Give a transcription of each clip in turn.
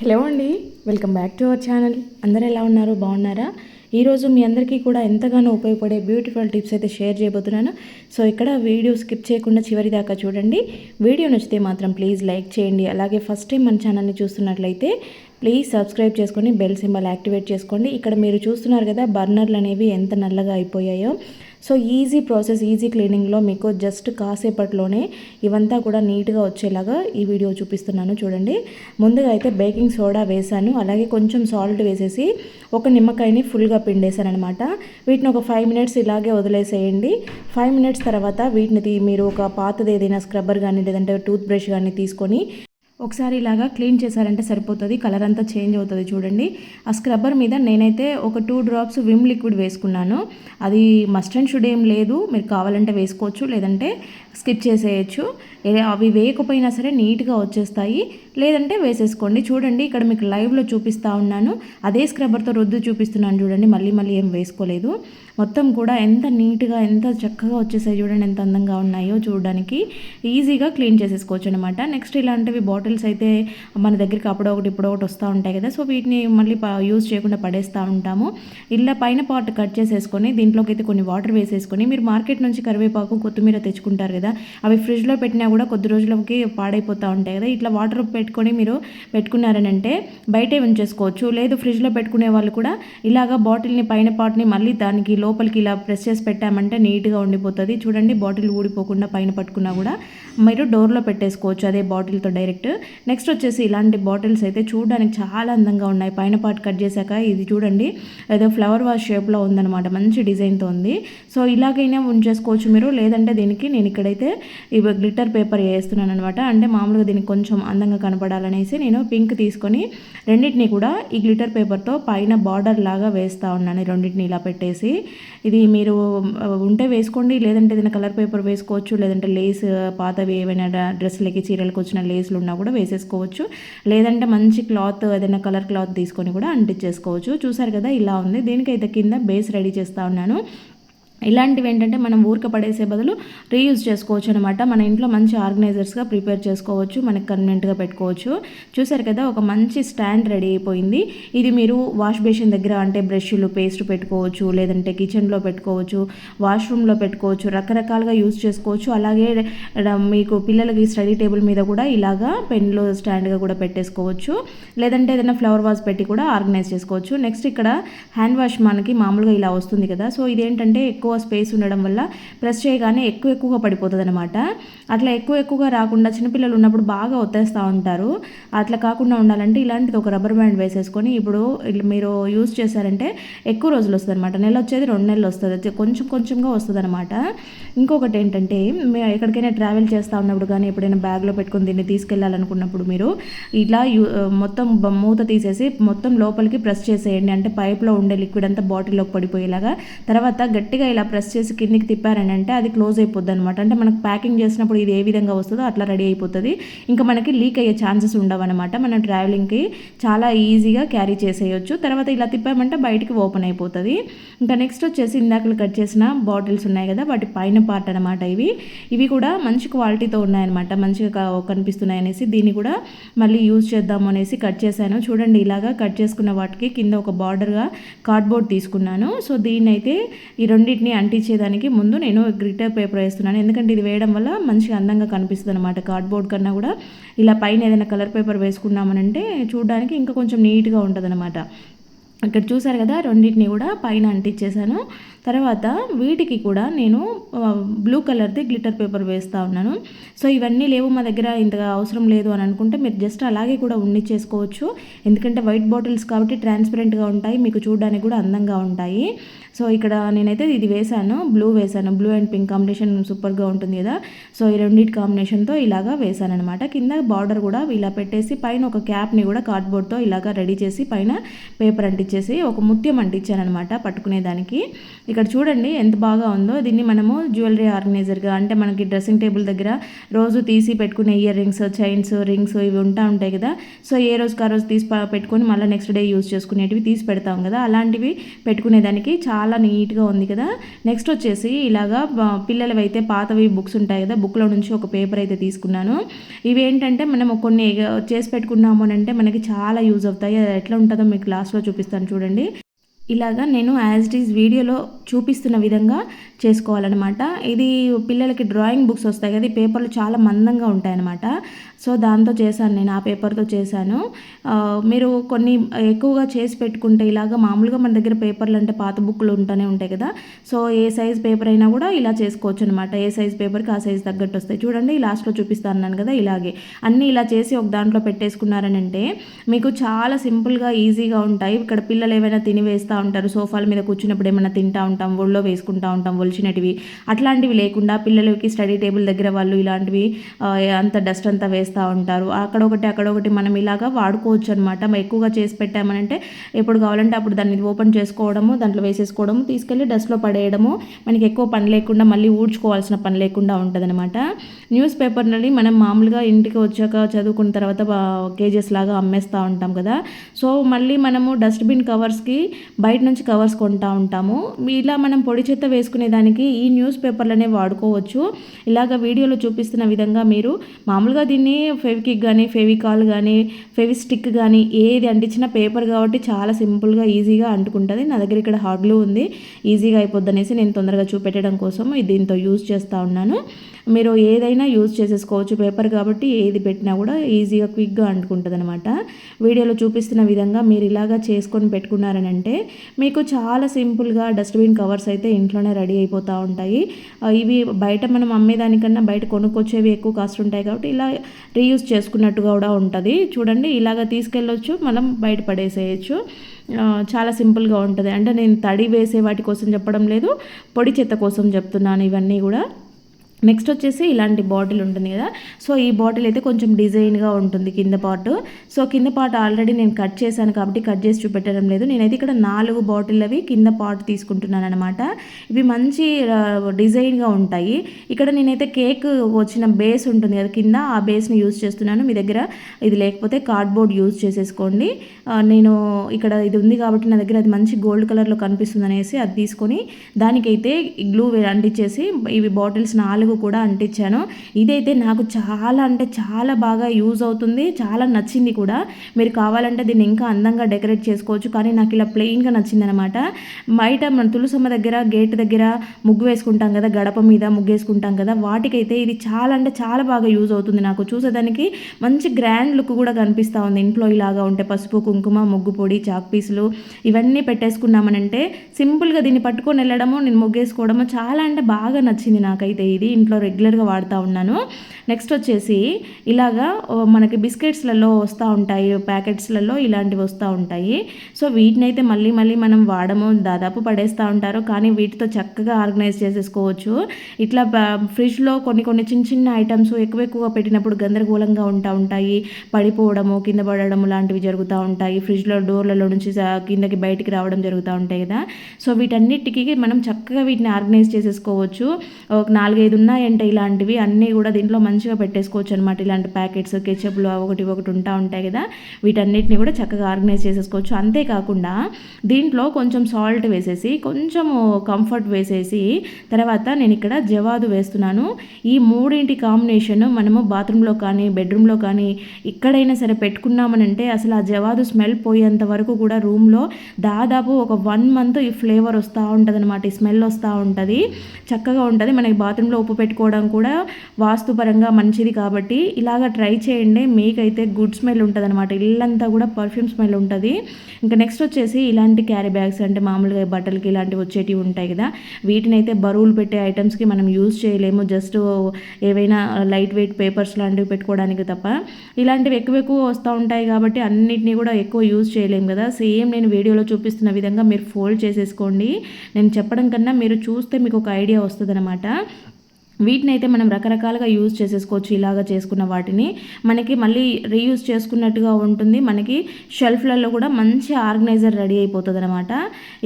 Hello అండి welcome back to our channel. అందరు ఎలా ఉన్నారు? బాగున్నారా? ఈరోజు మీ అందరికీ కూడా ఎంతగానో ఉపయోగపడే బ్యూటిఫుల్ టిప్స్ అయితే షేర్ చేయబోతున్నాను. సో ఇక్కడ వీడియో స్కిప్ చేయకుండా చివరి దాకా చూడండి. వీడియో నచ్చితే మాత్రం ప్లీజ్ లైక్ చేయండి. అలాగే ఫస్ట్ టైం మన ఛానల్ని చూస్తున్నట్లయితే ప్లీజ్ సబ్స్క్రైబ్ చేసుకొని బెల్ సింబల్ యాక్టివేట్ చేసుకోండి. ఇక్కడ మీరు చూస్తున్నారు కదా బర్నర్లు అనేవి ఎంత నల్లగా అయిపోయాయో. సో ఈజీ ప్రాసెస్ ఈజీ క్లీనింగ్లో మీకు జస్ట్ కాసేపట్లోనే ఇవంతా కూడా నీట్గా వచ్చేలాగా ఈ వీడియో చూపిస్తున్నాను చూడండి. ముందుగా అయితే బేకింగ్ సోడా వేసాను అలాగే కొంచెం సాల్ట్ వేసేసి ఒక నిమ్మకాయని ఫుల్గా పిండేశాను అనమాట వీటిని ఒక ఫైవ్ మినిట్స్ ఇలాగే వదిలేసేయండి. ఫైవ్ మినిట్స్ తర్వాత వీటిని మీరు ఒక పాతది ఏదైనా స్క్రబ్బర్ కానీ లేదంటే టూత్ బ్రష్ కానీ తీసుకొని ఒకసారి ఇలాగా క్లీన్ చేశారంటే సరిపోతుంది కలర్ అంతా చేంజ్ అవుతుంది చూడండి. ఆ స్క్రబ్బర్ మీద నేనైతే ఒక టూ డ్రాప్స్ విమ్ లిక్విడ్ వేసుకున్నాను. అది మస్ట్ అండ్ షుడ్ ఏం లేదు మీరు కావాలంటే వేసుకోవచ్చు లేదంటే స్కిప్ చేసేయచ్చు. అవి వేయకపోయినా సరే నీట్గా వచ్చేస్తాయి. లేదంటే వేసేసుకోండి. చూడండి ఇక్కడ మీకు లైవ్లో చూపిస్తూ ఉన్నాను. అదే స్క్రబ్బర్తో రుద్దు చూపిస్తున్నాను చూడండి మళ్ళీ మళ్ళీ ఏం వేసుకోలేదు. మొత్తం కూడా ఎంత నీట్గా ఎంత చక్కగా వచ్చేసాయి చూడండి ఎంత అందంగా ఉన్నాయో చూడడానికి. ఈజీగా క్లీన్ చేసేసుకోవచ్చు అనమాట నెక్స్ట్ ఇలాంటివి బాటిల్స్ అయితే మన దగ్గరికి అప్పుడో ఒకటి ఇప్పుడు ఒకటి వస్తూ ఉంటాయి కదా. సో వీటిని మళ్ళీ యూజ్ చేయకుండా పడేస్తూ ఉంటాము. ఇలా పైన పార్ట్ కట్ చేసేసుకొని దీంట్లోకి అయితే కొన్ని వాటర్ వేసేసుకొని మీరు మార్కెట్ నుంచి కరివేపాకు కొత్తిమీర తెచ్చుకుంటారు కదా అవి ఫ్రిడ్జ్లో పెట్టినా కూడా కొద్ది రోజులకి పాడైపోతూ ఉంటాయి కదా. ఇట్లా వాటర్ పెట్టుకొని మీరు పెట్టుకున్నారని అంటే బయటే ఉంచేసుకోవచ్చు. లేదు ఫ్రిడ్జ్లో పెట్టుకునే వాళ్ళు కూడా ఇలాగా బాటిల్ని పైన పార్ట్ని మళ్ళీ దానికి లో లోపలికి ఇలా ప్రెస్ చేసి పెట్టామంటే నీట్గా ఉండిపోతుంది. చూడండి బాటిల్ ఊడిపోకుండా పైన పట్టుకున్నా కూడా మీరు డోర్లో పెట్టేసుకోవచ్చు అదే బాటిల్తో డైరెక్ట్. నెక్స్ట్ వచ్చేసి ఇలాంటి బాటిల్స్ అయితే చూడడానికి చాలా అందంగా ఉన్నాయి. పైన పార్ట్ కట్ చేశాక ఇది చూడండి. ఏదో ఫ్లవర్ వాష్ షేప్లో ఉందన్నమాట. మంచి డిజైన్తో ఉంది. సో ఇలాగైనా ఉంచేసుకోవచ్చు మీరు. లేదంటే దీనికి నేను ఇక్కడైతే ఇవి గ్లిటర్ పేపర్ వేస్తున్నాను అనమాట అంటే మామూలుగా దీనికి కొంచెం అందంగా కనపడాలనేసి నేను పింక్ తీసుకొని రెండింటిని కూడా ఈ గ్లిటర్ పేపర్తో పైన బార్డర్ లాగా వేస్తూ ఉన్నాను. రెండింటిని ఇలా పెట్టేసి. ఇది మీరు ఉంటే వేసుకోండి. లేదంటే ఏదైనా కలర్ పేపర్ వేసుకోవచ్చు. లేదంటే లేస్ అవి ఏమైనా డ్రెస్సులకి చీరలకు వచ్చిన లేస్లు ఉన్నా కూడా వేసేసుకోవచ్చు. లేదంటే మంచి క్లాత్ ఏదైనా కలర్ క్లాత్ తీసుకొని కూడా అంటించేసుకోవచ్చు. చూసారు కదా ఇలా ఉంది. దీనికైతే కింద బేస్ రెడీ చేస్తూ ఉన్నాను. ఇలాంటివి ఏంటంటే మనం ఊరిక పడేసే బదులు రీయూజ్ చేసుకోవచ్చు అనమాట మన ఇంట్లో మంచి ఆర్గనైజర్స్గా ప్రిపేర్ చేసుకోవచ్చు మనకి కన్వీనెంట్గా పెట్టుకోవచ్చు. చూసారు కదా ఒక మంచి స్టాండ్ రెడీ అయిపోయింది. ఇది మీరు వాష్ బేసిన్ దగ్గర అంటే బ్రష్లు పేస్ట్ పెట్టుకోవచ్చు లేదంటే కిచెన్లో పెట్టుకోవచ్చు వాష్రూమ్లో పెట్టుకోవచ్చు రకరకాలుగా యూజ్ చేసుకోవచ్చు. అలాగే మీకు పిల్లలకి స్టడీ టేబుల్ మీద కూడా ఇలాగా పెన్లో స్టాండ్గా కూడా పెట్టేసుకోవచ్చు. లేదంటే ఏదైనా ఫ్లవర్ వాజ్ పెట్టి కూడా ఆర్గనైజ్ చేసుకోవచ్చు. నెక్స్ట్ ఇక్కడ హ్యాండ్ వాష్ మనకి మామూలుగా ఇలా వస్తుంది కదా. సో ఇదేంటంటే ఎక్కువ ఎక్కువ స్పేస్ ఉండడం వల్ల ప్రెస్ చేయగానే ఎక్కువ ఎక్కువగా పడిపోతుంది అనమాట అట్లా ఎక్కువ ఎక్కువగా రాకుండా చిన్నపిల్లలు ఉన్నప్పుడు బాగా ఒత్తేస్తూ ఉంటారు. అట్లా కాకుండా ఉండాలంటే ఇలాంటిది ఒక రబ్బర్ బ్యాండ్ వేసేసుకొని ఇప్పుడు మీరు యూజ్ చేశారంటే ఎక్కువ రోజులు వస్తుంది అనమాట నెల వచ్చేది రెండు నెలలు వస్తుంది. కొంచెం కొంచెంగా వస్తుంది అనమాట ఇంకొకటి ఏంటంటే ఎక్కడికైనా ట్రావెల్ చేస్తూ ఉన్నప్పుడు కానీ ఎప్పుడైనా బ్యాగ్లో పెట్టుకొని దీన్ని తీసుకెళ్ళాలనుకున్నప్పుడు మీరు ఇలా మొత్తం మూత తీసేసి మొత్తం లోపలికి ప్రెస్ చేసేయండి. అంటే పైప్లో ఉండే లిక్విడ్ అంతా బాటిల్లోకి పడిపోయేలాగా తర్వాత గట్టిగా ఇలా ప్రెస్ చేసి కిందికి తిప్పారని అంటే అది క్లోజ్ అయిపోద్ది అనమాట అంటే మనకు ప్యాకింగ్ చేసినప్పుడు ఇది ఏ విధంగా వస్తుందో అట్లా రెడీ అయిపోతుంది. ఇంకా మనకి లీక్ అయ్యే ఛాన్సెస్ ఉండవు అనమాట మనం ట్రావెలింగ్కి చాలా ఈజీగా క్యారీ చేసేయచ్చు. తర్వాత ఇలా తిప్పామంటే బయటికి ఓపెన్ అయిపోతుంది. ఇంకా నెక్స్ట్ వచ్చేసి ఇందాకలు కట్ చేసిన బాటిల్స్ ఉన్నాయి కదా వాటి పైన పార్ట్ అనమాట ఇవి. ఇవి కూడా మంచి క్వాలిటీతో ఉన్నాయన్నమాట. మంచిగా కనిపిస్తున్నాయి అనేసి దీన్ని కూడా మళ్ళీ యూజ్ చేద్దాము అనేసి కట్ చేశాను. చూడండి ఇలాగా కట్ చేసుకున్న వాటికి కింద ఒక బార్డర్గా కార్డ్బోర్డ్ తీసుకున్నాను. సో దీన్ని అయితే ఈ రెండింటిని వీటిని అంటించేదానికి ముందు నేను గ్రిటర్ పేపర్ వేస్తున్నాను. ఎందుకంటే ఇది వేయడం వల్ల మంచిగా అందంగా కనిపిస్తుంది అనమాట కార్డ్బోర్డ్ కన్నా కూడా ఇలా పైన ఏదైనా కలర్ పేపర్ వేసుకున్నామనంటే చూడడానికి ఇంకా కొంచెం నీట్గా ఉంటుంది అనమాట ఇక్కడ చూసారు కదా రెండింటిని కూడా పైన అంటించేసాను తర్వాత వీటికి కూడా నేను బ్లూ కలర్ది గ్లిటర్ పేపర్ వేస్తూ ఉన్నాను. సో ఇవన్నీ లేవు మా దగ్గర ఇంతగా అవసరం లేదు అని అనుకుంటే మీరు జస్ట్ అలాగే కూడా ఉండి చేసుకోవచ్చు ఎందుకంటే వైట్ బాటిల్స్ కాబట్టి ట్రాన్స్పరెంట్గా ఉంటాయి మీకు చూడడానికి కూడా అందంగా ఉంటాయి. సో ఇక్కడ నేనైతే ఇది వేశాను బ్లూ వేశాను. బ్లూ అండ్ పింక్ కాంబినేషన్ సూపర్గా ఉంటుంది కదా. సో ఈ రెండింటి కాంబినేషన్తో ఇలాగా వేశాను అనమాట కింద బార్డర్ కూడా ఇలా పెట్టేసి పైన ఒక క్యాప్ని కూడా కార్డ్బోర్డ్తో ఇలాగా రెడీ చేసి పైన పేపర్ అంటించేసి ఒక ముత్యం అంటించాను అనమాట పట్టుకునేదానికి. ఇక్కడ చూడండి ఎంత బాగా ఉందో. దీన్ని మనము జ్యువెలరీ ఆర్గనైజర్గా అంటే మనకి డ్రెస్సింగ్ టేబుల్ దగ్గర రోజు తీసి పెట్టుకునే ఇయర్ రింగ్స్ చైన్స్ రింగ్స్ ఇవి ఉంటా ఉంటాయి కదా. సో ఏ రోజుకి ఆ రోజు తీసి పెట్టుకొని మళ్ళీ నెక్స్ట్ డే యూజ్ చేసుకునేటివి తీసి పెడతాం కదా. అలాంటివి పెట్టుకునేదానికి చాలా నీట్గా ఉంది కదా. నెక్స్ట్ వచ్చేసి ఇలాగా పిల్లలవి అయితే పాతవి బుక్స్ ఉంటాయి కదా. బుక్లో నుంచి ఒక పేపర్ అయితే తీసుకున్నాను. ఇవి ఏంటంటే మనం కొన్ని చేసి పెట్టుకున్నాము అని అంటే మనకి చాలా యూజ్ అవుతాయి. అది ఎట్లా ఉంటుందో మీకు లాస్ట్లో చూపిస్తాను చూడండి. ఇలాగా నేను యాజ్ ఇట్ ఈజ్ వీడియోలో చూపిస్తున్న విధంగా చేసుకోవాలన్నమాట. ఇది పిల్లలకి డ్రాయింగ్ బుక్స్ వస్తాయి కదా ఈ పేపర్లు చాలా మందంగా ఉంటాయన్నమాట. సో దాంతో చేశాను నేను ఆ పేపర్తో చేశాను. మీరు కొన్ని ఎక్కువగా చేసి పెట్టుకుంటే ఇలాగ మామూలుగా మన దగ్గర పేపర్లు అంటే పాత బుక్లు ఉంటూనే ఉంటాయి కదా. సో ఏ సైజ్ పేపర్ అయినా కూడా ఇలా చేసుకోవచ్చు అనమాట ఏ సైజ్ పేపర్కి ఆ సైజ్ తగ్గట్టు వస్తాయి. చూడండి లాస్ట్లో చూపిస్తాను కదా ఇలాగే. అన్నీ ఇలా చేసి ఒక దాంట్లో పెట్టేసుకున్నారని అంటే మీకు చాలా సింపుల్గా ఈజీగా ఉంటాయి. ఇక్కడ పిల్లలు ఏమైనా తిని వేస్తూ ఉంటారు. సోఫాల మీద కూర్చున్నప్పుడు ఏమైనా తింటూ ఉంటాం ఒళ్ళో వేసుకుంటూ ఉంటాం ఒలిచినటివి. అట్లాంటివి లేకుండా పిల్లలకి స్టడీ టేబుల్ దగ్గర వాళ్ళు ఇలాంటివి అంత డస్ట్ అంతా చేస్తూ ఉంటారు. అక్కడ ఒకటి అక్కడ ఒకటి మనం ఇలాగా వాడుకోవచ్చు అనమాట ఎక్కువగా చేసి పెట్టామనంటే ఎప్పుడు కావాలంటే అప్పుడు దాన్ని ఓపెన్ చేసుకోవడము దాంట్లో వేసేసుకోవడము తీసుకెళ్ళి డస్ట్లో పడేయడము. మనకి ఎక్కువ పని లేకుండా మళ్ళీ ఊడ్చుకోవాల్సిన పని లేకుండా ఉంటుందన్నమాట. న్యూస్ పేపర్ని మనం మామూలుగా ఇంటికి వచ్చాక చదువుకున్న తర్వాత కేజెస్ లాగా అమ్మేస్తూ ఉంటాం కదా. సో మళ్ళీ మనము డస్ట్బిన్ కవర్స్కి బయట నుంచి కవర్స్ కొంటూ ఉంటాము. ఇలా మనం పొడి చెత్త వేసుకునే దానికి ఈ న్యూస్ పేపర్లనే వాడుకోవచ్చు. ఇలాగ వీడియోలో చూపిస్తున్న విధంగా మీరు మామూలుగా దీన్ని ఫెవికిక్ కానీ ఫెవికాల్ కానీ ఫెవిస్టిక్ కానీ ఏది అంటించిన పేపర్ కాబట్టి చాలా సింపుల్గా ఈజీగా అంటుకుంటుంది. నా దగ్గర ఇక్కడ హాట్ గ్లూ ఉంది. ఈజీగా అయిపోద్ది అనేసి నేను తొందరగా చూపెట్టడం కోసం దీంతో యూజ్ చేస్తూ ఉన్నాను. మీరు ఏదైనా యూజ్ చేసేసుకోవచ్చు పేపర్ కాబట్టి ఏది పెట్టినా కూడా ఈజీగా క్విక్గా అంటుకుంటుంది అనమాట వీడియోలో చూపిస్తున్న విధంగా మీరు ఇలాగా చేసుకొని పెట్టుకున్నారని అంటే మీకు చాలా సింపుల్గా డస్ట్బిన్ కవర్స్ అయితే ఇంట్లోనే రెడీ అయిపోతూ ఉంటాయి. ఇవి బయట మనం అమ్మేదానికన్నా బయట కొనుక్కొచ్చేవి ఎక్కువ కాస్ట్ ఉంటాయి కాబట్టి ఇలా రీయూజ్ చేసుకున్నట్టుగా కూడా ఉంటుంది. చూడండి ఇలాగ తీసుకెళ్ళొచ్చు మనం బయట పడేసేయచ్చు. చాలా సింపుల్గా ఉంటుంది. అంటే నేను తడి వేసే వాటి కోసం చెప్పడం లేదు పొడి చెత్త కోసం చెప్తున్నాను ఇవన్నీ కూడా. నెక్స్ట్ వచ్చేసి ఇలాంటి బాటిల్ ఉంటుంది కదా. సో ఈ బాటిల్ అయితే కొంచెం డిజైన్గా ఉంటుంది కింద పార్ట్ సో కింద పార్ట్ ఆల్రెడీ నేను కట్ చేశాను కాబట్టి కట్ చేసి చూపెట్టడం లేదు. నేనైతే ఇక్కడ నాలుగు బాటిల్ అవి కింద పార్ట్ తీసుకుంటున్నాను అనమాట ఇవి మంచి డిజైన్గా ఉంటాయి. ఇక్కడ నేనైతే కేక్ వచ్చిన బేస్ ఉంటుంది కదా కింద ఆ బేస్ని యూజ్ చేస్తున్నాను. మీ దగ్గర ఇది లేకపోతే కార్డ్బోర్డ్ యూజ్ చేసేసుకోండి. నేను ఇక్కడ ఇది ఉంది కాబట్టి నా దగ్గర అది మంచి గోల్డ్ కలర్లో కనిపిస్తుంది అనేసి అది తీసుకొని దానికైతే గ్లూ అంటించేసి ఇవి బాటిల్స్ నాలుగు నాలుగు కూడా అంటించాను. ఇదైతే నాకు చాలా అంటే చాలా బాగా యూజ్ అవుతుంది. చాలా నచ్చింది కూడా. మీరు కావాలంటే దీన్ని ఇంకా అందంగా డెకరేట్ చేసుకోవచ్చు. కానీ నాకు ఇలా ప్లెయిన్గా నచ్చింది అనమాట బయట మన తులసమ్మ దగ్గర గేట్ దగ్గర ముగ్గు వేసుకుంటాం కదా గడప మీద ముగ్గు వేసుకుంటాం కదా వాటికైతే ఇది చాలా అంటే చాలా బాగా యూజ్ అవుతుంది నాకు. చూసేదానికి మంచి గ్రాండ్ లుక్ కూడా కనిపిస్తూ ఉంది. ఇంట్లో ఇలాగా ఉంటే పసుపు కుంకుమ ముగ్గు పొడి చాక్ పీసులు ఇవన్నీ పెట్టేసుకున్నామనంటే సింపుల్గా దీన్ని పట్టుకొని వెళ్ళడము నేను ముగ్గేసుకోవడము చాలా అంటే బాగా నచ్చింది నాకైతే ఇది. ఇంట్లో రెగ్యులర్గా వాడుతూ ఉన్నాను. నెక్స్ట్ వచ్చేసి ఇలాగా మనకి బిస్కెట్స్లలో వస్తూ ఉంటాయి ప్యాకెట్స్లలో ఇలాంటివి వస్తూ ఉంటాయి. సో వీటిని అయితే మళ్ళీ మళ్ళీ మనం వాడము దాదాపు పడేస్తూ ఉంటారు. కానీ వీటితో చక్కగా ఆర్గనైజ్ చేసేసుకోవచ్చు. ఇట్లా ఫ్రిడ్జ్లో కొన్ని కొన్ని చిన్న చిన్న ఐటమ్స్ ఎక్కువ ఎక్కువగా పెట్టినప్పుడు గందరగోళంగా ఉంటా ఉంటాయి. పడిపోవడము కింద పడడము లాంటివి జరుగుతూ ఉంటాయి. ఫ్రిడ్జ్లో డోర్లలో నుంచి కిందకి బయటికి రావడం జరుగుతూ ఉంటాయి కదా. సో వీటన్నిటికీ మనం చక్కగా వీటిని ఆర్గనైజ్ చేసేసుకోవచ్చు. ఒక నాలుగైదు ఉన్నాయంటే ఇలాంటివి అన్నీ కూడా దీంట్లో మంచిగా పెట్టేసుకోవచ్చు అనమాట ఇలాంటి ప్యాకెట్స్ కెచప్లు ఒకటి ఒకటి ఉంటా ఉంటాయి కదా. వీటన్నిటిని కూడా చక్కగా ఆర్గనైజ్ చేసేసుకోవచ్చు. అంతేకాకుండా దీంట్లో కొంచెం సాల్ట్ వేసేసి కొంచెం కంఫర్ట్ వేసేసి తర్వాత నేను ఇక్కడ జవాదు వేస్తున్నాను. ఈ మూడింటి కాంబినేషన్ మనము బాత్రూంలో కానీ బెడ్రూమ్లో కానీ ఎక్కడైనా సరే పెట్టుకున్నామనంటే అసలు ఆ జవాదు స్మెల్ పోయేంత వరకు కూడా రూమ్లో దాదాపు ఒక వన్ మంత్ ఈ ఫ్లేవర్ వస్తూ ఉంటుంది అనమాట ఈ స్మెల్ వస్తూ ఉంటుంది. చక్కగా ఉంటుంది. మనకి బాత్రూంలో ఉప్పు పెట్టుకోవడం కూడా వాస్తుపరంగా మంచిది కాబట్టి ఇలాగ ట్రై చేయండి. మీకైతే గుడ్ స్మెల్ ఉంటుంది అనమాట ఇల్లంతా కూడా పర్ఫ్యూమ్ స్మెల్ ఉంటుంది. ఇంకా నెక్స్ట్ వచ్చేసి ఇలాంటి క్యారీ బ్యాగ్స్ అంటే మామూలుగా బట్టలకి ఇలాంటివి వచ్చేటివి ఉంటాయి కదా. వీటిని అయితే బరువులు పెట్టే ఐటమ్స్కి మనం యూజ్ చేయలేము. జస్ట్ ఏవైనా లైట్ వెయిట్ పేపర్స్ లాంటివి పెట్టుకోవడానికి తప్ప. ఇలాంటివి ఎక్కువ ఎక్కువ వస్తూ ఉంటాయి కాబట్టి అన్నిటినీ కూడా ఎక్కువ యూజ్ చేయలేము కదా. సేమ్ నేను వీడియోలో చూపిస్తున్న విధంగా మీరు ఫోల్డ్ చేసేసుకోండి. నేను చెప్పడం కన్నా మీరు చూస్తే మీకు ఒక ఐడియా వస్తుంది అనమాట వీటిని అయితే మనం రకరకాలుగా యూజ్ చేసేసుకోవచ్చు. ఇలాగ చేసుకున్న వాటిని మనకి మళ్ళీ రీయూజ్ చేసుకున్నట్టుగా ఉంటుంది. మనకి షెల్ఫ్లలో కూడా మంచి ఆర్గనైజర్ రెడీ అయిపోతుంది అనమాట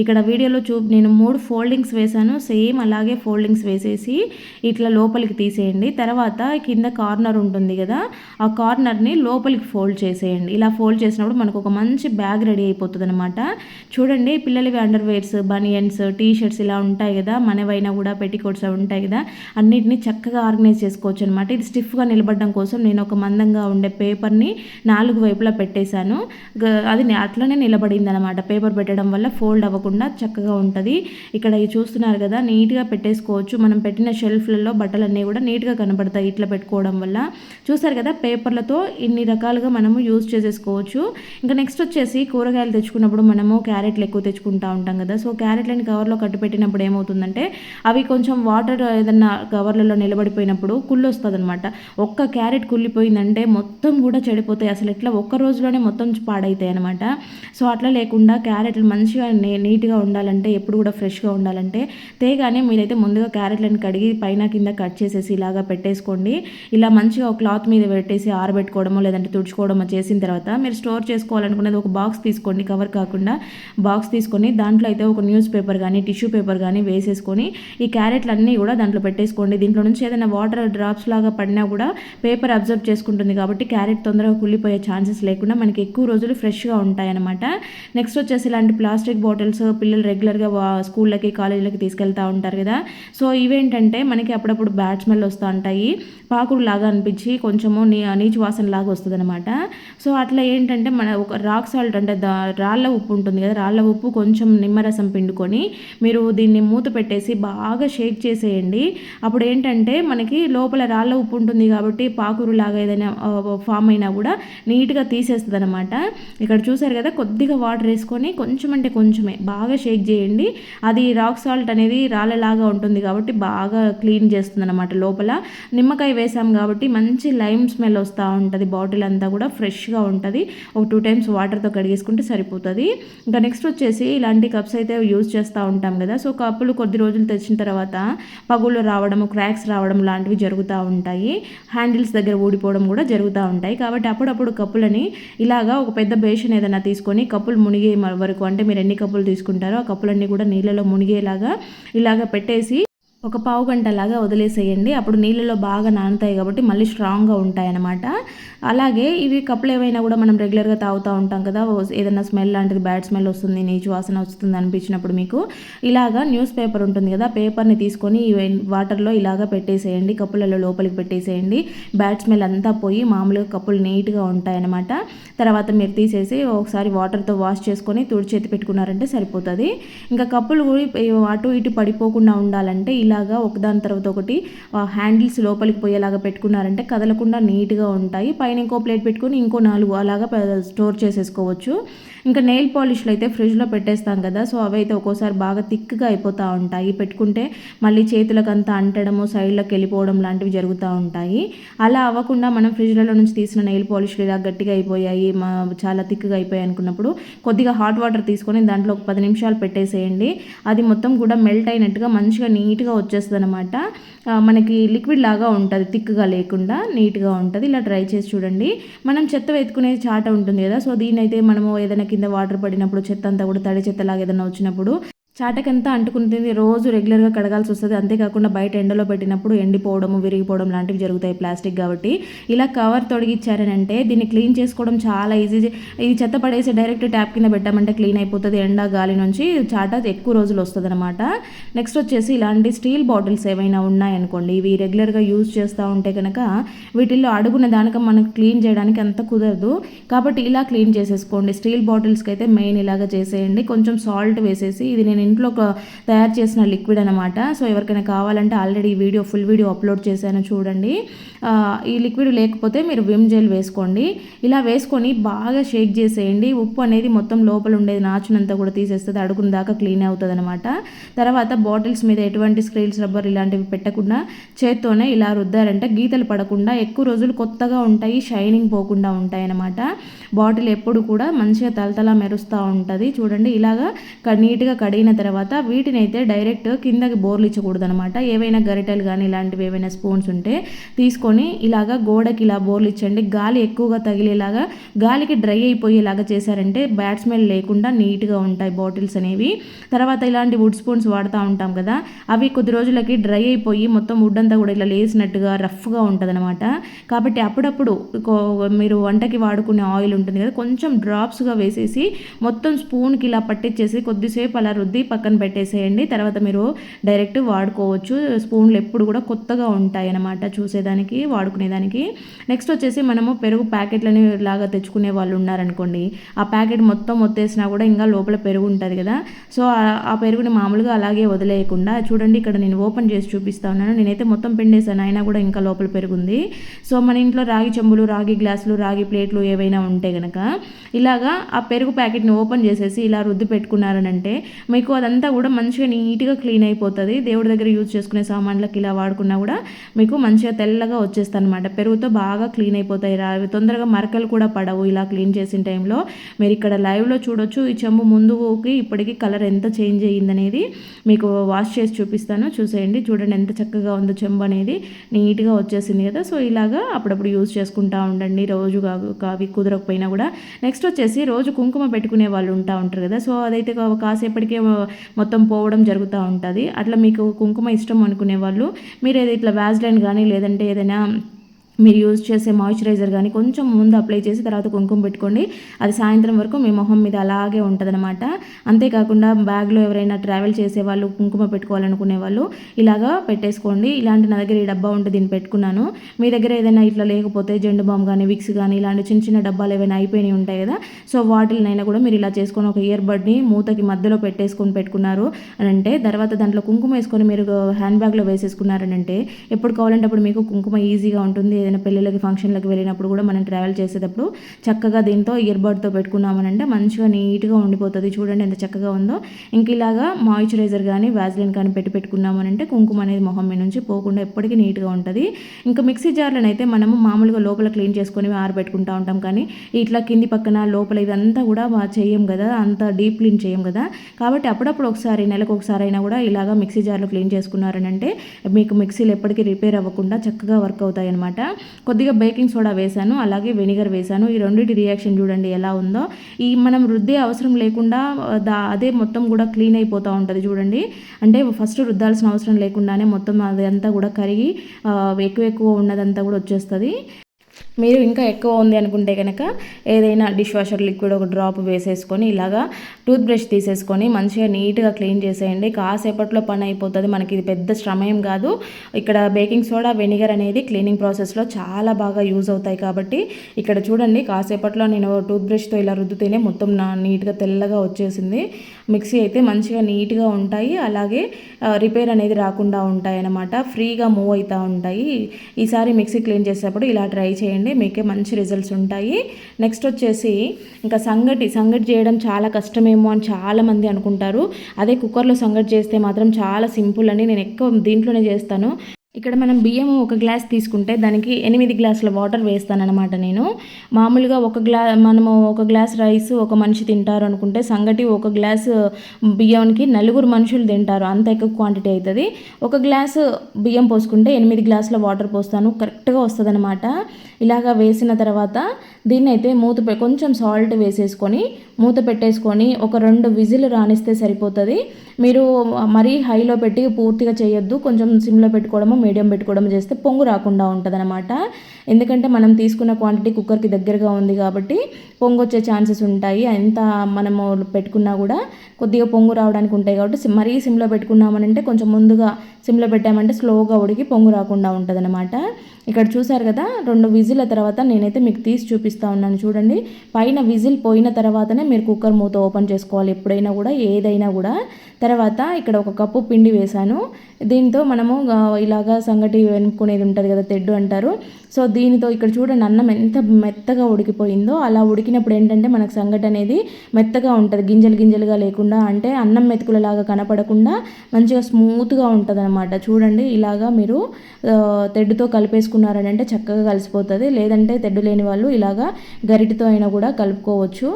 ఇక్కడ వీడియోలో చూ నేను మూడు ఫోల్డింగ్స్ వేశాను. సేమ్ అలాగే ఫోల్డింగ్స్ వేసేసి ఇట్లా లోపలికి తీసేయండి. తర్వాత కింద కార్నర్ ఉంటుంది కదా ఆ కార్నర్ని లోపలికి ఫోల్డ్ చేసేయండి. ఇలా ఫోల్డ్ చేసినప్పుడు మనకు ఒక మంచి బ్యాగ్ రెడీ అయిపోతుంది అనమాట చూడండి పిల్లలవి అండర్వేర్స్ బనియన్స్ టీ షర్ట్స్ ఇలా ఉంటాయి కదా మనవైనా కూడా పెట్టికోట్స్ అవి ఉంటాయి కదా అన్ని వీటిని చక్కగా ఆర్గనైజ్ చేసుకోవచ్చు అనమాట ఇది స్టిఫ్గా నిలబడడం కోసం నేను ఒక మందంగా ఉండే పేపర్ని నాలుగు వైపులా పెట్టేశాను. అది అట్లనే నిలబడింది అనమాట పేపర్ పెట్టడం వల్ల ఫోల్డ్ అవ్వకుండా చక్కగా ఉంటుంది. ఇక్కడ చూస్తున్నారు కదా నీట్గా పెట్టేసుకోవచ్చు. మనం పెట్టిన షెల్ఫ్లలో బట్టలన్నీ కూడా నీట్గా కనబడతాయి ఇట్లా పెట్టుకోవడం వల్ల. చూస్తారు కదా పేపర్లతో ఇన్ని రకాలుగా మనము యూజ్ చేసేసుకోవచ్చు. ఇంకా నెక్స్ట్ వచ్చేసి కూరగాయలు తెచ్చుకున్నప్పుడు మనము క్యారెట్లు ఎక్కువ తెచ్చుకుంటూ ఉంటాం కదా. సో క్యారెట్లని కవర్లో కట్టు పెట్టినప్పుడు ఏమవుతుందంటే అవి కొంచెం వాటర్ ఏదన్నా కవర్ కవర్లలో నిలబడిపోయినప్పుడు కుళ్ళు అనమాట ఒక్క క్యారెట్ కుళ్ళిపోయిందంటే మొత్తం కూడా చెడిపోతాయి. అసలు ఎట్లా ఒక్క రోజులోనే మొత్తం పాడైతాయి అనమాట సో అట్లా లేకుండా క్యారెట్లు మంచిగా నీట్గా ఉండాలంటే ఎప్పుడు కూడా ఫ్రెష్గా ఉండాలంటే తేగానే మీరైతే ముందుగా క్యారెట్లను కడిగి పైన కింద కట్ చేసేసి ఇలాగా పెట్టేసుకోండి. ఇలా మంచిగా ఒక క్లాత్ మీద పెట్టేసి ఆరబెట్టుకోవడమో లేదంటే తుడుచుకోవడమో చేసిన తర్వాత మీరు స్టోర్ చేసుకోవాలనుకునేది ఒక బాక్స్ తీసుకోండి. కవర్ కాకుండా బాక్స్ తీసుకొని దాంట్లో అయితే ఒక న్యూస్ పేపర్ కానీ టిష్యూ పేపర్ కానీ వేసేసుకొని ఈ క్యారెట్లు అన్నీ కూడా దాంట్లో పెట్టేసుకోండి. దీంట్లో నుంచి ఏదైనా వాటర్ డ్రాప్స్ లాగా పడినా కూడా పేపర్ అబ్జర్వ్ చేసుకుంటుంది కాబట్టి క్యారెట్ తొందరగా కుళ్ళిపోయే ఛాన్సెస్ లేకుండా మనకి ఎక్కువ రోజులు ఫ్రెష్గా ఉంటాయన్నమాట. నెక్స్ట్ వచ్చేసి ఇలాంటి ప్లాస్టిక్ బాటిల్స్ పిల్లలు రెగ్యులర్గా స్కూళ్ళకి కాలేజీలకి తీసుకెళ్తూ ఉంటారు కదా. సో ఇవేంటంటే మనకి అప్పుడప్పుడు బ్యాడ్ స్మెల్ వస్తూ ఉంటాయి. పాకుడు లాగా అనిపించి కొంచెము నీ నీచు వాసన లాగా వస్తుంది అనమాట సో అట్లా ఏంటంటే మన ఒక రాక్ సాల్ట్ అంటే రాళ్ళ ఉప్పు ఉంటుంది కదా రాళ్ళ ఉప్పు కొంచెం నిమ్మరసం పిండుకొని మీరు దీన్ని మూత పెట్టేసి బాగా షేక్ చేసేయండి. అప్పుడు ఏంటంటే మనకి లోపల రాళ్ళ ఉప్పు ఉంటుంది కాబట్టి పాకురు లాగా ఏదైనా ఫామ్ అయినా కూడా నీట్గా తీసేస్తుంది అనమాట ఇక్కడ చూసారు కదా కొద్దిగా వాటర్ వేసుకొని కొంచెం అంటే కొంచెమే బాగా షేక్ చేయండి. అది రాక్ సాల్ట్ అనేది రాళ్ళలాగా ఉంటుంది కాబట్టి బాగా క్లీన్ చేస్తుంది అనమాట లోపల. నిమ్మకాయ వేసాం కాబట్టి మంచి లైమ్ స్మెల్ వస్తూ ఉంటుంది బాటిల్ అంతా కూడా ఫ్రెష్గా ఉంటుంది. ఒక టూ టైమ్స్ వాటర్తో కడిగేసుకుంటే సరిపోతుంది. ఇంకా నెక్స్ట్ వచ్చేసి ఇలాంటి కప్స్ అయితే యూజ్ చేస్తూ ఉంటాం కదా. సో కప్పులు కొద్ది రోజులు తెచ్చిన తర్వాత పగుళ్ళు రావడము క్రాక్స్ రావడం లాంటివి జరుగుతూ ఉంటాయి. హ్యాండిల్స్ దగ్గర ఊడిపోవడం కూడా జరుగుతూ ఉంటాయి. కాబట్టి అప్పుడప్పుడు కప్పులని ఇలాగా ఒక పెద్ద బేషన్ ఏదైనా తీసుకొని కప్పులు మునిగే వరకు అంటే మీరు ఎన్ని కప్పులు తీసుకుంటారో ఆ కప్పులన్నీ కూడా నీళ్ళలో మునిగేలాగా ఇలాగ పెట్టేసి ఒక పావు గంట లాగా వదిలేసేయండి. అప్పుడు నీళ్ళలో బాగా నానుతాయి కాబట్టి మళ్ళీ స్ట్రాంగ్గా ఉంటాయన్నమాట. అలాగే ఇవి కప్పులు ఏవైనా కూడా మనం రెగ్యులర్గా తాగుతూ ఉంటాం కదా ఏదైనా స్మెల్ లాంటిది బ్యాడ్ స్మెల్ వస్తుంది నీచు వాసన వస్తుంది అనిపించినప్పుడు మీకు ఇలాగా న్యూస్ పేపర్ ఉంటుంది కదా పేపర్ని తీసుకొని వాటర్లో ఇలాగా పెట్టేసేయండి కప్పులలో లోపలికి పెట్టేసేయండి. బ్యాడ్ స్మెల్ అంతా పోయి మామూలుగా కప్పులు నీట్గా ఉంటాయన్నమాట. తర్వాత మీరు తీసేసి ఒకసారి వాటర్తో వాష్ చేసుకొని తుడిచేతి పెట్టుకున్నారంటే సరిపోతుంది. ఇంకా కప్పులు అటు ఇటు పడిపోకుండా ఉండాలంటే ఇలాగా ఒకదాని తర్వాత ఒకటి హ్యాండిల్స్ లోపలికి పోయేలాగా పెట్టుకున్నారంటే కదలకుండా నీట్గా ఉంటాయి. పైన ఇంకో ప్లేట్ పెట్టుకుని ఇంకో నాలుగు అలాగా స్టోర్ చేసేసుకోవచ్చు. ఇంకా నెయిల్ పాలిష్లు అయితే ఫ్రిడ్జ్లో పెట్టేస్తాం కదా సో అవి అయితే ఒక్కోసారి బాగా థిక్గా అయిపోతూ ఉంటాయి. పెట్టుకుంటే మళ్ళీ చేతులకు అంతా అంటడము సైడ్లోకి వెళ్ళిపోవడం లాంటివి జరుగుతూ ఉంటాయి. అలా అవ్వకుండా మనం ఫ్రిడ్జ్లలో నుంచి తీసిన నెయిల్ పాలిష్లు ఇలా గట్టిగా అయిపోయాయి మా చాలా థిక్గా అయిపోయాయి అనుకున్నప్పుడు కొద్దిగా హాట్ వాటర్ తీసుకొని దాంట్లో ఒక పది నిమిషాలు పెట్టేసేయండి. అది మొత్తం కూడా మెల్ట్ అయినట్టుగా మంచిగా నీట్గా వచ్చేస్తుంది అనమాట మనకి లిక్విడ్ లాగా ఉంటుంది థిక్గా లేకుండా నీట్గా ఉంటుంది. ఇలా ట్రై చేసి చూడండి. మనం చెత్త వెతుకునే చాట ఉంటుంది కదా సో దీన్నైతే మనము ఏదైనా కింద వాటర్ పడినప్పుడు చెత్త అంతా కూడా తడి చెత్తలాగా ఏదైనా వచ్చినప్పుడు చాటకంతా అంటుకుంటుంది. రోజు రెగ్యులర్గా కడగాల్సి వస్తుంది. అంతేకాకుండా బయట ఎండలో పెట్టినప్పుడు ఎండిపోవడము విరిగిపోవడం లాంటివి జరుగుతాయి ప్లాస్టిక్ కాబట్టి. ఇలా కవర్ తొడిగిచ్చారనంటే దీన్ని క్లీన్ చేసుకోవడం చాలా ఈజీ. ఇది చెత్త పడేసి డైరెక్ట్ ట్యాప్ కింద పెట్టామంటే క్లీన్ అయిపోతుంది. ఎండ గాలి నుంచి చాట ఎక్కువ రోజులు వస్తుంది అనమాట నెక్స్ట్ వచ్చేసి ఇలాంటి స్టీల్ బాటిల్స్ ఏవైనా ఉన్నాయనుకోండి ఇవి రెగ్యులర్గా యూజ్ చేస్తూ ఉంటే కనుక వీటిల్లో అడుగున దానిక మనకు క్లీన్ చేయడానికి అంత కుదరదు. కాబట్టి ఇలా క్లీన్ చేసేసుకోండి. స్టీల్ బాటిల్స్కి అయితే మెయిన్ ఇలాగ చేసేయండి. కొంచెం సాల్ట్ వేసేసి ఇది నేను ఇంట్లో తయారు చేసిన లిక్విడ్ అనమాట సో ఎవరికైనా కావాలంటే ఆల్రెడీ ఈ వీడియో ఫుల్ వీడియో అప్లోడ్ చేశాను చూడండి. ఈ లిక్విడ్ లేకపోతే మీరు విమ్ జెల్ వేసుకోండి. ఇలా వేసుకొని బాగా షేక్ చేసేయండి. ఉప్పు అనేది మొత్తం లోపల ఉండేది నాచునంతా కూడా తీసేస్తుంది అడుగున దాకా క్లీన్ అవుతుంది అనమాట తర్వాత బాటిల్స్ మీద ఎటువంటి స్క్రీల్స్ రబ్బర్ ఇలాంటివి పెట్టకుండా చేత్తోనే ఇలా రుద్దారంటే గీతలు పడకుండా ఎక్కువ రోజులు కొత్తగా ఉంటాయి షైనింగ్ పోకుండా ఉంటాయి అనమాట బాటిల్ ఎప్పుడు కూడా మంచిగా తలతలా మెరుస్తూ ఉంటుంది. చూడండి ఇలాగా నీట్గా కడిగిన తర్వాత వీటిని అయితే డైరెక్ట్ కిందకి బోర్లు ఇచ్చకూడదు అనమాట ఏవైనా గరిటెలు కానీ ఇలాంటివి ఏవైనా స్పూన్స్ ఉంటే తీసుకొని ఇలాగా గోడకి ఇలా బోర్లు ఇచ్చండి. గాలి ఎక్కువగా తగిలేలాగా గాలికి డ్రై అయిపోయేలాగా చేశారంటే బ్యాడ్ స్మెల్ లేకుండా నీట్గా ఉంటాయి బాటిల్స్ అనేవి. తర్వాత ఇలాంటి వుడ్ స్పూన్స్ వాడుతూ ఉంటాం కదా అవి కొద్ది రోజులకి డ్రై అయిపోయి మొత్తం వుడ్ అంతా కూడా ఇలా లేసినట్టుగా రఫ్గా ఉంటుంది అనమాట కాబట్టి అప్పుడప్పుడు కో- మీరు వంటకి వాడుకునే ఆయిల్ ఉంటుంది కదా కొంచెం డ్రాప్స్గా వేసేసి మొత్తం స్పూన్కి ఇలా పట్టించేసి కొద్దిసేపు అలా రుద్ది పక్కన పెట్టేసేయండి. తర్వాత మీరు డైరెక్ట్ వాడుకోవచ్చు. స్పూన్లు ఎప్పుడు కూడా కొత్తగా ఉంటాయి అన్నమాట చూసేదానికి వాడుకునేదానికి. నెక్స్ట్ వచ్చేసి మనము పెరుగు ప్యాకెట్లని లాగా తెచ్చుకునే వాళ్ళు ఉన్నారనుకోండి ఆ ప్యాకెట్ మొత్తం మొత్తేసినా కూడా ఇంకా లోపల పెరుగు ఉంటుంది కదా. సో ఆ- పెరుగుని మామూలుగా అలాగే వదిలేయకుండా చూడండి ఇక్కడ నేను ఓపెన్ చేసి చూపిస్తా ఉన్నాను. నేనైతే మొత్తం పిండేసాను అయినా కూడా ఇంకా లోపల పెరుగుంది. సో మన ఇంట్లో రాగి చెంబులు రాగి గ్లాసులు రాగి ప్లేట్లు ఏవైనా ఉంటే కనుక ఇలాగా ఆ పెరుగు ప్యాకెట్ని ఓపెన్ చేసేసి ఇలా రుద్ది పెట్టుకున్నారనంటే మీకు అదంతా కూడా మంచిగా నీట్గా క్లీన్ అయిపోతుంది. దేవుడి దగ్గర యూజ్ చేసుకునే సామాన్లకి ఇలా వాడుకున్నా కూడా మీకు మంచిగా తెల్లగా వచ్చేస్తాను అనమాట పెరుగుతో బాగా క్లీన్ అయిపోతాయి. రా అవి తొందరగా మరకలు కూడా పడవు ఇలా క్లీన్ చేసిన టైంలో. మీరు ఇక్కడ లైవ్లో చూడొచ్చు. ఈ చెంబు ముందుకి ఇప్పటికి కలర్ ఎంత చేంజ్ అయ్యిందనేది మీకు వాష్ చేసి చూపిస్తాను. చూసేయండి. చూడండి ఎంత చక్కగా ఉందో చెంబు అనేది నీట్గా వచ్చేసింది కదా. సో ఇలాగా అప్పుడప్పుడు యూజ్ చేసుకుంటా ఉండండి. రోజు అవి కుదరకపోయినా కూడా. నెక్స్ట్ వచ్చేసి రోజు కుంకుమ పెట్టుకునే వాళ్ళు ఉంటా ఉంటారు కదా. సో అదైతే కాసేపటికే మొత్తం పోవడం జరుగుతూ ఉంటుంది. అట్లా మీకు కుంకుమ ఇష్టం అనుకునే వాళ్ళు మీరు ఏదో ఇట్లా వ్యాజ్లైన్ కానీ లేదంటే ఏదైనా మీరు యూజ్ చేసే మాయిశ్చరైజర్ కానీ కొంచెం ముందు అప్లై చేసి తర్వాత కుంకుమ పెట్టుకోండి. అది సాయంత్రం వరకు మీ మొహం మీద అలాగే ఉంటుందన్నమాట. అంతేకాకుండా బ్యాగ్లో ఎవరైనా ట్రావెల్ చేసే వాళ్ళు కుంకుమ పెట్టుకోవాలనుకునే వాళ్ళు ఇలాగా పెట్టేసుకోండి. ఇలాంటి నా దగ్గర ఈ డబ్బా ఉంటే దీన్ని పెట్టుకున్నాను. మీ దగ్గర ఏదైనా ఇట్లా లేకపోతే జెండు బామ్ కానీ విక్స్ కానీ ఇలాంటి చిన్న చిన్న డబ్బాలు ఏవైనా అయిపోయినాయి ఉంటాయి కదా. సో వాటినైనా కూడా మీరు ఇలా చేసుకొని ఒక ఇయర్ బడ్ని మూతకి మధ్యలో పెట్టేసుకొని పెట్టుకున్నారు అని అంటే తర్వాత దాంట్లో కుంకుమ వేసుకొని మీరు uh, హ్యాండ్ బ్యాగ్లో వేసేసుకున్నారని అంటే ఎప్పుడు కావాలంటే అప్పుడు మీకు కుంకుమ ఈజీగా ఉంటుంది. ఏదైనా పెళ్ళిళ్ళకి ఫంక్షన్లకు వెళ్ళినప్పుడు కూడా మనం ట్రావెల్ చేసేటప్పుడు చక్కగా దీంతో ఇయర్ బడ్తో పెట్టుకున్నామనంటే మంచిగా నీట్గా ఉండిపోతుంది. చూడండి ఎంత చక్కగా ఉందో. ఇంక ఇలాగా మాయిశ్చరైజర్ కానీ వ్యాజ్లిన్ కానీ పెట్టి పెట్టుకున్నామనంటే కుంకుమ అనేది మొహం మీద నుంచి పోకుండా ఎప్పటికీ నీట్గా ఉంటుంది. ఇంకా మిక్సీ జార్లను అయితే మనము మామూలుగా లోపల క్లీన్ చేసుకొని ఆరబెట్టుకుంటా ఉంటాం కానీ ఇట్లా కింది పక్కన లోపల ఇదంతా కూడా చేయం కదా. అంత డీప్ క్లీన్ చేయం కదా. కాబట్టి అప్పుడప్పుడు ఒకసారి నెలకు ఒకసారి అయినా కూడా ఇలాగా మిక్సీ జార్లు క్లీన్ చేసుకున్నారనంటే మీకు మిక్సీలు ఎప్పటికీ రిపేర్ అవ్వకుండా చక్కగా వర్క్ అవుతాయి అనమాట కొద్దిగా బేకింగ్ సోడా వేశాను అలాగే వెనిగర్ వేశాను. ఈ రెండింటి రియాక్షన్ చూడండి ఎలా ఉందో. ఈ మనం రుద్దే అవసరం లేకుండా దా అదే మొత్తం కూడా క్లీన్ అయిపోతూ ఉంటుంది చూడండి. అంటే ఫస్ట్ రుద్దాల్సిన అవసరం లేకుండానే మొత్తం అదంతా కూడా కరిగి ఎక్కువ ఎక్కువ ఉన్నదంతా కూడా వచ్చేస్తుంది. మీరు ఇంకా ఎక్కువ ఉంది అనుకుంటే కనుక ఏదైనా డిష్ వాషర్ లిక్విడ్ ఒక డ్రాప్ వేసేసుకొని ఇలాగా టూత్ బ్రష్ తీసేసుకొని మంచిగా నీట్గా క్లీన్ చేసేయండి. కాసేపట్లో పని అయిపోతుంది. మనకి ఇది పెద్ద శ్రమయం కాదు. ఇక్కడ బేకింగ్ సోడా వెనిగర్ అనేది క్లీనింగ్ ప్రాసెస్లో చాలా బాగా యూజ్ అవుతాయి కాబట్టి ఇక్కడ చూడండి కాసేపట్లో నేను టూత్ బ్రష్తో ఇలా రుద్దుతేనే మొత్తం నా నీట్గా తెల్లగా వచ్చేసింది. మిక్సీ అయితే మంచిగా నీట్గా ఉంటాయి. అలాగే రిపేర్ అనేది రాకుండా ఉంటాయి అన్నమాట ఫ్రీగా మూవ్ అవుతూ ఉంటాయి. ఈసారి మిక్సీ క్లీన్ చేసేటప్పుడు ఇలా ట్రై చేయండి. మీకే మంచి రిజల్ట్స్ ఉంటాయి. నెక్స్ట్ వచ్చేసి ఇంకా సంగటి సంగటి చేయడం చాలా కష్టమేమో అని చాలామంది అనుకుంటారు. అదే కుక్కర్లో సంగటి చేస్తే మాత్రం చాలా సింపుల్ అని నేను ఎక్కువ దీంట్లోనే చేస్తాను. ఇక్కడ మనం బియ్యం ఒక గ్లాస్ తీసుకుంటే దానికి ఎనిమిది గ్లాసుల వాటర్ వేస్తానన్నమాట నేను. మామూలుగా ఒక గ్లా మనము ఒక గ్లాస్ రైస్ ఒక మనిషి తింటారు అనుకుంటే సంగటి ఒక గ్లాస్ బియ్యానికి నలుగురు మనుషులు తింటారు. అంత ఎక్కువ క్వాంటిటీ అవుతుంది ఒక గ్లాసు బియ్యం పోసుకుంటే ఎనిమిది గ్లాసుల వాటర్ పోస్తాను. కరెక్ట్గా వస్తుంది ఇలాగా వేసిన తర్వాత దీన్ని అయితే మూత పె- కొంచెం సాల్ట్ వేసేసుకొని మూత పెట్టేసుకొని ఒక రెండు విజిల్ రానిస్తే సరిపోతుంది. మీరు మరీ హైలో పెట్టి పూర్తిగా చేయొద్దు. కొంచెం సిమ్లో పెట్టుకోవడము మీడియం పెట్టుకోవడం చేస్తే పొంగు రాకుండా ఉంటుంది ఎందుకంటే మనం తీసుకున్న క్వాంటిటీ కుక్కర్కి దగ్గరగా ఉంది కాబట్టి పొంగు వచ్చే ఛాన్సెస్ ఉంటాయి. ఎంత మనము పెట్టుకున్నా కూడా కొద్దిగా పొంగు రావడానికి ఉంటాయి కాబట్టి సి- మరీ సిమ్లో పెట్టుకున్నామనంటే కొంచెం ముందుగా సిమ్లో పెట్టామంటే స్లోగా ఉడికి పొంగు రాకుండా ఉంటుంది ఇక్కడ చూసారు కదా రెండు విజిల్ల తర్వాత నేనైతే మీకు తీసి చూపిస్తా ఉన్నాను చూడండి. పైన విజిల్ పోయిన తర్వాతనే మీరు కుక్కర్ మూత ఓపెన్ చేసుకోవాలి ఎప్పుడైనా కూడా ఏదైనా కూడా. తర్వాత ఇక్కడ ఒక కప్పు పిండి వేశాను. దీంతో మనము ఇలాగా సంగటి వెనుక్కునేది ఉంటుంది కదా తెడ్డు అంటారు. సో దీనితో ఇక్కడ చూడండి అన్నం ఎంత మెత్తగా ఉడికిపోయిందో. అలా ఉడికినప్పుడు ఏంటంటే మనకు సంగటి అనేది మెత్తగా ఉంటుంది. గింజలు గింజలుగా లేకుండా అంటే అన్నం మెతుకులలాగా కనపడకుండా మంచిగా స్మూత్గా ఉంటుంది అనమాట చూడండి ఇలాగా మీరు తెడ్డుతో కలిపేసుకున్నారని అంటే చక్కగా కలిసిపోతుంది. లేదంటే తెడ్డు లేని వాళ్ళు ఇలాగా గరిటతో అయినా కూడా కలుపుకోవచ్చు.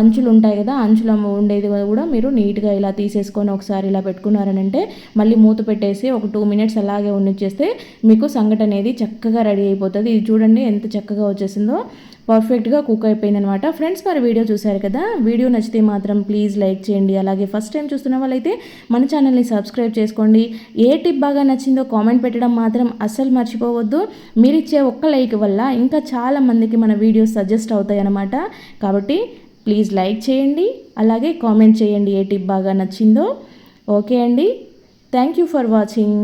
అంచులు ఉంటాయి కదా అంచుల ఉండేది కూడా మీరు నీట్గా ఇలా తీసేసుకొని ఒకసారి ఇలా పెట్టుకున్నారని అంటే మళ్ళీ మూత పెట్టేసి ఒక టూ మినిట్స్ అలాగే ఉండిచ్చేస్తే మీకు సంగటి అనేది చక్కగా రెడీ అయిపోతుంది. ఇది చూడండి ఎంత చక్కగా వచ్చేసిందో. పర్ఫెక్ట్గా కుక్ అయిపోయింది అనమాట ఫ్రెండ్స్ మరి వీడియో చూశారు కదా? వీడియో నచ్చితే మాత్రం ప్లీజ్ లైక్ చేయండి. అలాగే ఫస్ట్ టైం చూస్తున్న వాళ్ళైతే మన ఛానల్ని సబ్స్క్రైబ్ చేసుకోండి. ఏ టిప్ బాగా నచ్చిందో కామెంట్ పెట్టడం మాత్రం అస్సలు మర్చిపోవద్దు. మీరు ఇచ్చే ఒక్క లైక్ వల్ల ఇంకా చాలా మందికి మన వీడియోస్ సజెస్ట్ అవుతాయి అన్నమాట కాబట్టి ప్లీజ్ లైక్ చేయండి. అలాగే కామెంట్ చేయండి ఏ టిప్ బాగా నచ్చిందో. ఓకే అండి. Thank you for watching